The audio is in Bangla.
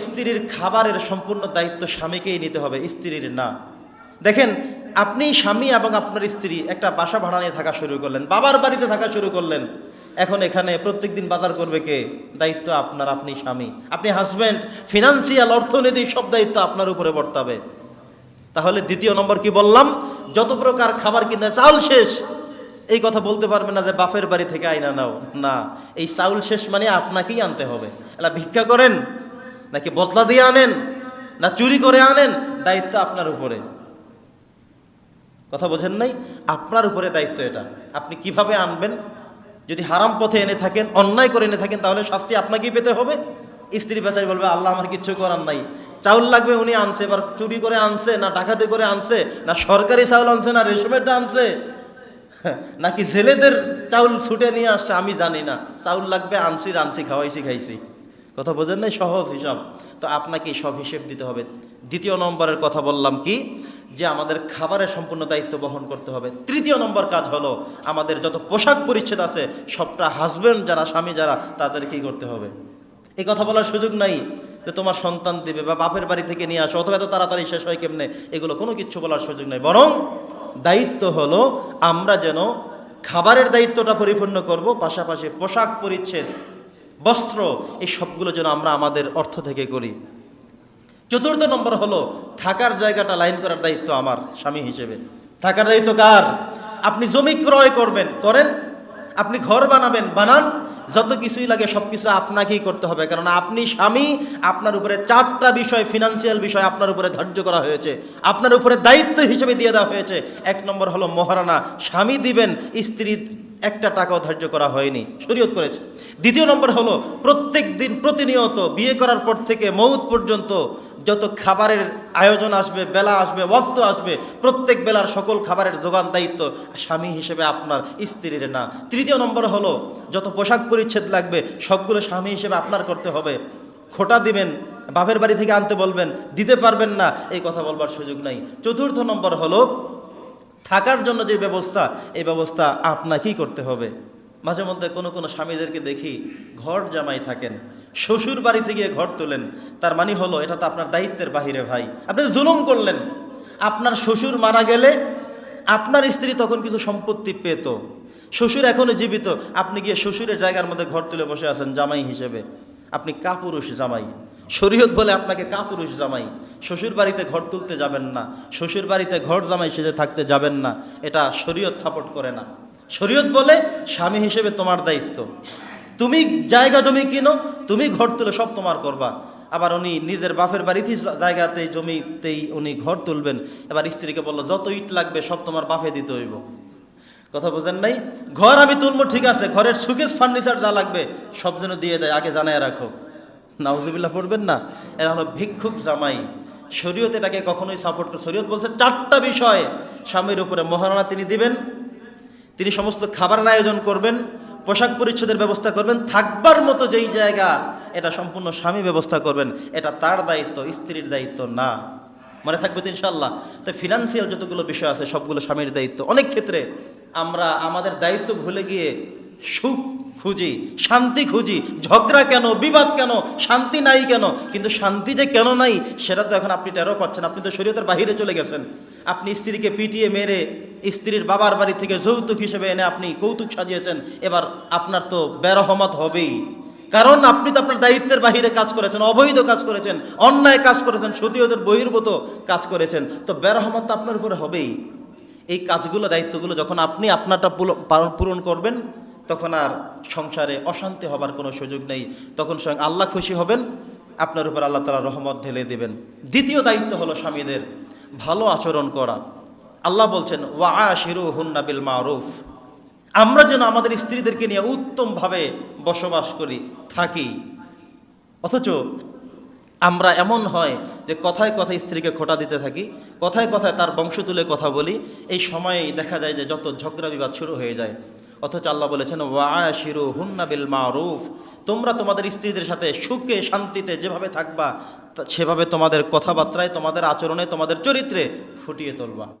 স্ত্রীর খাবারের সম্পূর্ণ দায়িত্ব স্বামীকেই নিতে হবে, স্ত্রীর না। দেখেন, আপনি স্বামী এবং আপনার স্ত্রী একটা বাসা ভাড়া নিয়ে থাকা শুরু করলেন, বাবার বাড়িতে থাকা শুরু করলেন। এখন এখানে প্রত্যেকদিন বাজার করবে কে? দায়িত্ব আপনার, আপনি স্বামী। আপনি হাজব্যান্ড ফিনান্সিয়াল অর্থনৈতিক সব দায়িত্ব আপনার উপরে বর্তাবে। তাহলে দ্বিতীয় নম্বর কি বললাম? যত প্রকার খাবার কিনে চাউল শেষ। এই কথা বলতে পারবে না যে বাপের বাড়ি থেকে আইনা নাও। না, এই চাউল শেষ মানে আপনাকেই আনতে হবে। এলা ভিক্ষা করেন। নাকি বদলা দিয়ে আনেন? না চুরি করে আনেন? দায়িত্ব আপনার উপরে। কথা বোঝেন নাই? আপনার উপরে দায়িত্ব এটা। আপনি কীভাবে আনবেন? যদি হারাম পথে এনে থাকেন, অন্যায় করে এনে থাকেন, তাহলে শাস্তি আপনাকেই পেতে হবে। স্ত্রী বেচারি বলবে, আল্লাহ আমার কিচ্ছু করার নাই। চাউল লাগবে উনি আনছে, এবার চুরি করে আনছে, না ডাকাতি করে আনছে, না সরকারি চাউল আনছে, না রেশমেরটা আনছে। নাকি ছেলেদের চাউল ছুটে নিয়ে আসছে, আমি জানি না। চাউল লাগবে, আনছি রানছি খাওয়াইছি, খাইছি। কথা বোঝেন নাই? সহজ হিসাব। তো আপনাকে সব হিসেব দিতে হবে। দ্বিতীয় নম্বরের কথা বললাম কি? যে আমাদের খাবারের সম্পূর্ণ দায়িত্ব বহন করতে হবে। তৃতীয় নম্বর কাজ হলো আমাদের যত পোশাক পরিচ্ছেদ আছে, সবটা হাজব্যান্ড যারা, স্বামী যারা তাদের কি করতে হবে। এই কথা বলার সুযোগ নাই যে তোমার সন্তান দেবে বা বাপের বাড়ি থেকে নিয়ে আসো, অথবা এত তাড়াতাড়ি শেষ হয় কেমনে? এগুলো কোনো কিছু বলার সুযোগ নাই। বরং দায়িত্ব হলো আমরা যেন খাবারের দায়িত্বটা পরিপূর্ণ করব, পাশাপাশি পোশাক পরিচ্ছেদ বস্ত্র, এই সবগুলো যেন আমরা আমাদের অর্থ থেকে করি। চতুর্থ নম্বর হলো, থাকার জায়গাটা লাইন করার দায়িত্ব আমার, স্বামী হিসেবে। থাকার দায়িত্ব কার? আপনি জমি ক্রয় করবেন, করেন। আপনি ঘর বানাবেন, বানান। যত কিছুই লাগে সব কিছু আপনাকেই করতে হবে। কারণ আপনি স্বামী, আপনার উপরে চারটা বিষয় ফিনান্সিয়াল বিষয় আপনার উপরে ধার্য করা হয়েছে। আপনার উপরে দায়িত্ব হিসেবে দিয়ে দেওয়া হয়েছে। এক নম্বর হলো মহারানা, স্বামী দিবেন, স্ত্রী একটা টাকাও ধার্য করা হয়নি, শরীয়ত করেছে। দ্বিতীয় নম্বর হলো, প্রত্যেক দিন প্রতিনিয়ত বিয়ে করার পর থেকে মৌত পর্যন্ত যত খাবারের আয়োজন আসবে, বেলা আসবে ওক্ত আসবে, প্রত্যেক বেলার সকল খাবারের যোগান দায়িত্ব স্বামী হিসেবে আপনার স্ত্রীর না। তৃতীয় নম্বর হলো, যত পোশাক পরিচ্ছেদ লাগবে, সবগুলো স্বামী হিসেবে আপনার করতে হবে। খোটা দিবেন, বাপের বাড়ি থেকে আনতে বলবেন, দিতে পারবেন না, এই কথা বলবার সুযোগ নাই। চতুর্থ নম্বর হলো থাকার জন্য যে ব্যবস্থা, এই ব্যবস্থা আপনাকেই করতে হবে। মাঝে মধ্যে কোনো কোনো স্বামীদেরকে দেখি ঘর জামাই থাকেন, শ্বশুর বাড়িতে গিয়ে ঘর তোলেন। তার মানে হলো, এটা তো আপনার দায়িত্বের বাহিরে ভাই। আপনি জুলুম করলেন। আপনার শ্বশুর মারা গেলে আপনার স্ত্রী তখন কিছু সম্পত্তি পেত। শ্বশুর এখনও জীবিত। আপনি গিয়ে শ্বশুরের জায়গার মধ্যে ঘর তুলে বসে আছেন জামাই হিসেবে। আপনি কাপুরুষ জামাই। শরীয়ত বলে আপনাকে কাপুরুষ জামাই। শ্বশুর বাড়িতে ঘর তুলতে যাবেন না। শ্বশুর বাড়িতে ঘর জামাই সেজে থাকতে যাবেন না। এটা শরীয়ত সাপোর্ট করে না। শরীয়ত বলে স্বামী হিসেবে তোমার দায়িত্ব। তুমি জায়গা জমি কিনো, তুমি ঘর তুলে সব তোমার করবা। আবার উনি নিজের বাপের বাড়িতেই জায়গাতেই জমিতেই উনি ঘর তুলবেন। এবার স্ত্রীকে বলল, যত ইট লাগবে, সব তোমার বাপে দিতে হইব। কথা বোঝেন নাই? ঘর আমি তুলবো, ঠিক আছে। ঘরের সুকেশ, ফার্নিচার যা লাগবে, সব যেন দিয়ে দেয়। আগে জানায় রাখো। নাউজুবিল্লাহ পড়বেন না? এরা হলো ভিক্ষুক জামাই। শরীয়ত এটাকে কখনোই সাপোর্ট করে শরীয়ত বলছে চারটা বিষয় স্বামীর উপরে মহারণা তিনি দিবেন। তিনি সমস্ত খাবারের আয়োজন করবেন, পোশাক পরিচ্ছদের ব্যবস্থা করবেন, থাকবার মতো যেই জায়গা, এটা সম্পূর্ণ স্বামী ব্যবস্থা করবেন। এটা তার দায়িত্ব, স্ত্রীর দায়িত্ব না। মনে থাকবে তো ইনশাল্লাহ তো ফিনান্সিয়াল যতগুলো বিষয় আছে, সবগুলো স্বামীর দায়িত্ব। অনেক ক্ষেত্রে আমরা আমাদের দায়িত্ব ভুলে গিয়ে সুখ খুঁজি, শান্তি খুঁজি, ঝগড়া কেন, বিবাদ কেন, শান্তি নাই কেন? কিন্তু শান্তি যে কেন নাই, সেটা তো এখন আপনি টেরও পাচ্ছেন। আপনি তো শরীয়তের বাহিরে চলে গেছেন। আপনি স্ত্রীকে পিটিয়ে মেরে স্ত্রীর বাবার বাড়ি থেকে যৌতুক হিসেবে এনে আপনি কৌতুক সাজিয়েছেন, এবার আপনার তো বেরহমত হবেই। কারণ আপনি তো আপনার দায়িত্বের বাহিরে কাজ করেছেন, অবৈধ কাজ করেছেন, অন্যায় কাজ করেছেন, সতীয়দের বহির্ভূত কাজ করেছেন। তো বেরহমত তো আপনার উপরে হবেই। এই কাজগুলো, দায়িত্বগুলো যখন আপনি আপনারটা পূরণ করবেন তখন আর সংসারে অশান্তি হবার কোনো সুযোগ নেই। তখন স্বয়ং আল্লাহ খুশি হবেন, আপনার উপর আল্লাহ তালা রহমত ঢেলে দেবেন। দ্বিতীয় দায়িত্ব হলো স্বামীদের ভালো আচরণ করা। আল্লাহ বলছেন ওয়া শিরু হুন্না বিল মারুফ। আমরা যেন আমাদের স্ত্রীদেরকে নিয়ে উত্তমভাবে বসবাস করি, থাকি। অথচ আমরা এমন হয় যে কথায় কথায় স্ত্রীকে খোটা দিতে থাকি, কথায় কথায় তার বংশ তুলে কথা বলি। এই সময়েই দেখা যায় যে যত ঝগড়া বিবাদ শুরু হয়ে যায়। অথচ আল্লাহ বলেছেন ওয়া শিরু হুন্না বিল মারুফ। তোমরা তোমাদের স্ত্রীদের সাথে সুখে, শান্তিতে যেভাবে থাকবা সেভাবে তোমাদের কথাবার্তায়, তোমাদের আচরণে, তোমাদের চরিত্রে ফুটিয়ে তুলবা।